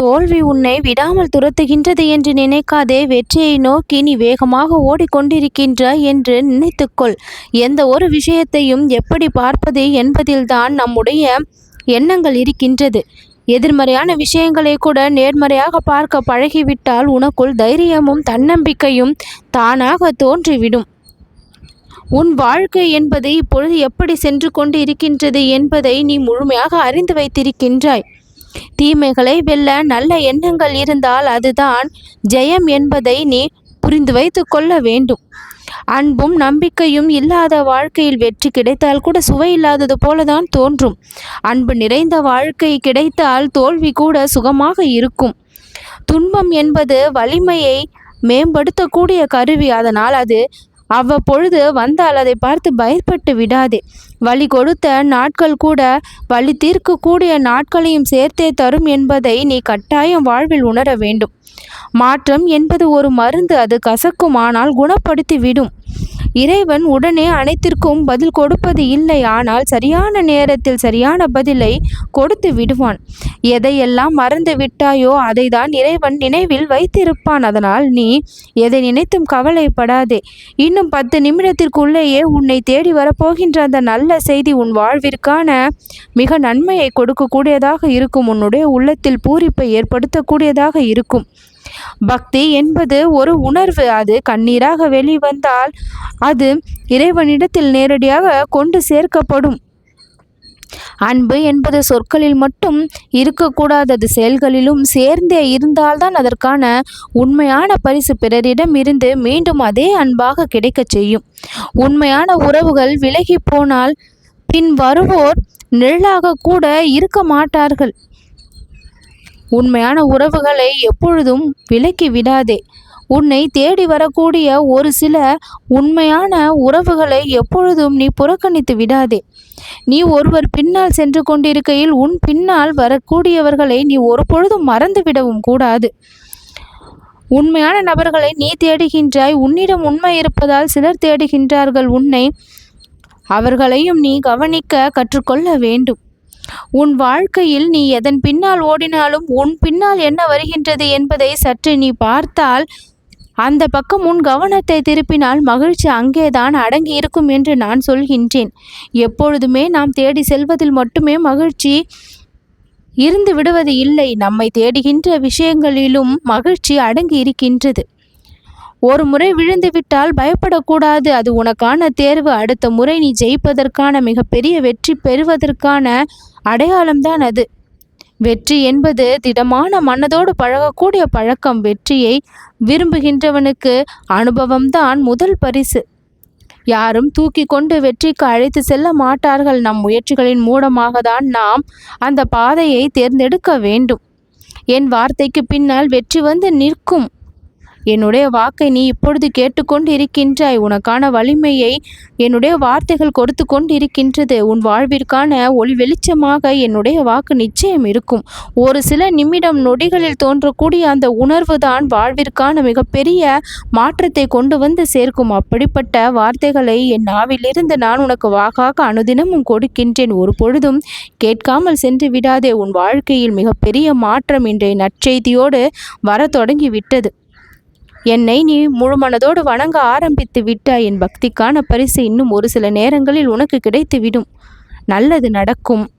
தோல்வி உன்னை விடாமல் துரத்துகின்றது என்று நினைக்காதே வெற்றியை நோக்கி நீ வேகமாக ஓடிக்கொண்டிருக்கின்றாய் என்று நினைத்துக்கொள். எந்த ஒரு விஷயத்தையும் எப்படி பார்ப்பது என்பதில்தான் நம்முடைய எண்ணங்கள் இருக்கின்றது. எதிர்மறையான விஷயங்களை கூட நேர்மறையாக பார்க்க பழகிவிட்டால் உனக்குள் தைரியமும் தன்னம்பிக்கையும் தானாக தோன்றிவிடும். உன் வாழ்க்கை என்பது இப்பொழுது எப்படி சென்று கொண்டு இருக்கின்றது என்பதை நீ முழுமையாக அறிந்து வைத்திருக்கின்றாய். தீமைகளை வெல்ல நல்ல எண்ணங்கள் இருந்தால் அதுதான் ஜெயம் என்பதை நீ புரிந்து வைத்து கொள்ள வேண்டும். அன்பும் நம்பிக்கையும் இல்லாத வாழ்க்கையில் வெற்றி கிடைத்தால் கூட சுவை இல்லாதது போலதான் தோன்றும். அன்பு நிறைந்த வாழ்க்கை கிடைத்தால் தோல்வி கூட சுகமாக இருக்கும். துன்பம் என்பது வலிமையை மேம்படுத்தக்கூடிய கருவி. அதனால் அது அவ்வப்பொழுது வந்தால் அதை பார்த்து பயப்பட்டு விடாதே. வழி கொடுத்த நாட்கள் கூட வழி தீர்க்கக்கூடிய நாட்களையும் சேர்த்தே தரும் என்பதை நீ கட்டாயம் வாழ்வில் உணர வேண்டும். மாற்றம் என்பது ஒரு மருந்து அது கசக்கும் ஆனால் குணப்படுத்தி விடும். இறைவன் உடனே அனைத்திற்கும் பதில் கொடுப்பது இல்லை. ஆனால் சரியான நேரத்தில் சரியான பதிலை கொடுத்து விடுவான். எதையெல்லாம் மறந்து விட்டாயோ அதை தான் இறைவன் நினைவில் வைத்திருப்பான். அதனால் நீ எதை நினைத்தும் கவலைப்படாதே. இன்னும் பத்து நிமிடத்திற்குள்ளேயே உன்னை தேடி வரப்போகின்ற அந்த நல்ல செய்தி உன் வாழ்விற்கான மிக நன்மையை கொடுக்கக்கூடியதாக இருக்கும். உன்னுடைய உள்ளத்தில் பூரிப்பை ஏற்படுத்தக்கூடியதாக இருக்கும். பக்தி என்பது ஒரு உணர்வு. அது கண்ணீராக வெளிவந்தால் அது இறைவனிடத்தில் நேரடியாக கொண்டு சேர்க்கப்படும். அன்பு என்பது சொற்களில் மட்டும் இருக்கக்கூடாதது செயல்களிலும் சேர்ந்தே இருந்தால்தான் அதற்கான உண்மையான பரிசு பிறரிடம் இருந்து மீண்டும் அதே அன்பாக கிடைக்கச் செய்யும். உண்மையான உறவுகள் விலகி போனால் பின் வருவோர் நிழலாக கூட இருக்க மாட்டார்கள். உண்மையான உறவுகளை எப்பொழுதும் விலக்கி விடாதே. உன்னை தேடி வரக்கூடிய ஒரு சில உண்மையான உறவுகளை எப்பொழுதும் நீ புறக்கணித்து விடாதே. நீ ஒருவர் பின்னால் சென்று கொண்டிருக்கையில் உன் பின்னால் வரக்கூடியவர்களை நீ ஒரு பொழுதும் மறந்து விடவும் கூடாது. உண்மையான நபர்களை நீ தேடுகின்றாய் உன்னிடம் உண்மை இருப்பதால் சிலர் தேடுகின்றார்கள். உன்னை அவர்களையும் நீ கவனிக்க கற்றுக்கொள்ள வேண்டும். உன் வாழ்க்கையில் நீ எதன் பின்னால் ஓடினாலும் உன் பின்னால் என்ன வருகின்றது என்பதை சற்று நீ பார்த்தால் அந்த பக்கம் உன் கவனத்தை திருப்பினால் மகிழ்ச்சி அங்கேதான் அடங்கி இருக்கும் என்று நான் சொல்கின்றேன். எப்பொழுதுமே நாம் தேடி செல்வதில் மட்டுமே மகிழ்ச்சி இருந்து விடுவது இல்லை. நம்மை தேடுகின்ற விஷயங்களிலும் மகிழ்ச்சி அடங்கி இருக்கின்றது. ஒரு முறை விழுந்து விட்டால் பயப்படக்கூடாது. அது உனக்கான தேர்வு. அடுத்த முறை நீ ஜெயிப்பதற்கான மிகப்பெரிய வெற்றி பெறுவதற்கான அடையாளம்தான் அது. வெற்றி என்பது திடமான மனதோடு பழகக்கூடிய பழக்கம். வெற்றியை விரும்புகின்றவனுக்கு அனுபவம்தான் முதல் பரிசு. யாரும் தூக்கி கொண்டு வெற்றிக்கு அழைத்து செல்ல மாட்டார்கள். நம் முயற்சிகளின் மூலமாக தான் நாம் அந்த பாதையை தேர்ந்தெடுக்க வேண்டும். என் வார்த்தைக்கு பின்னால் வெற்றி வந்து நிற்கும். என்னுடைய வாக்கை நீ இப்பொழுது கேட்டுக்கொண்டு இருக்கின்றாய் உனக்கான வலிமையை என்னுடைய வார்த்தைகள் கொடுத்து கொண்டு இருக்கின்றது உன் வாழ்விற்கான ஒளி வெளிச்சமாக என்னுடைய வாக்கு நிச்சயம் இருக்கும். ஒரு சில நிமிடம் நொடிகளில் தோன்றக்கூடிய அந்த உணர்வு தான் வாழ்விற்கான மிகப்பெரிய மாற்றத்தை கொண்டு வந்து சேர்க்கும். அப்படிப்பட்ட வார்த்தைகளை என் நாவிலிருந்து நான் உனக்கு வாக்காக அனுதினமும் கொடுக்கின்றேன். ஒரு பொழுதும் கேட்காமல் சென்று விடாதே. உன் வாழ்க்கையில் மிகப்பெரிய மாற்றம் இன்றைய நற்செய்தியோடு வர தொடங்கிவிட்டது. என்னை நீ முழுமனதோடு வணங்க ஆரம்பித்து விட்டாய். என் பக்திக்கான பரிசு இன்னும் ஒரு சில நேரங்களில் உனக்கு கிடைத்துவிடும். நல்லது நடக்கும்.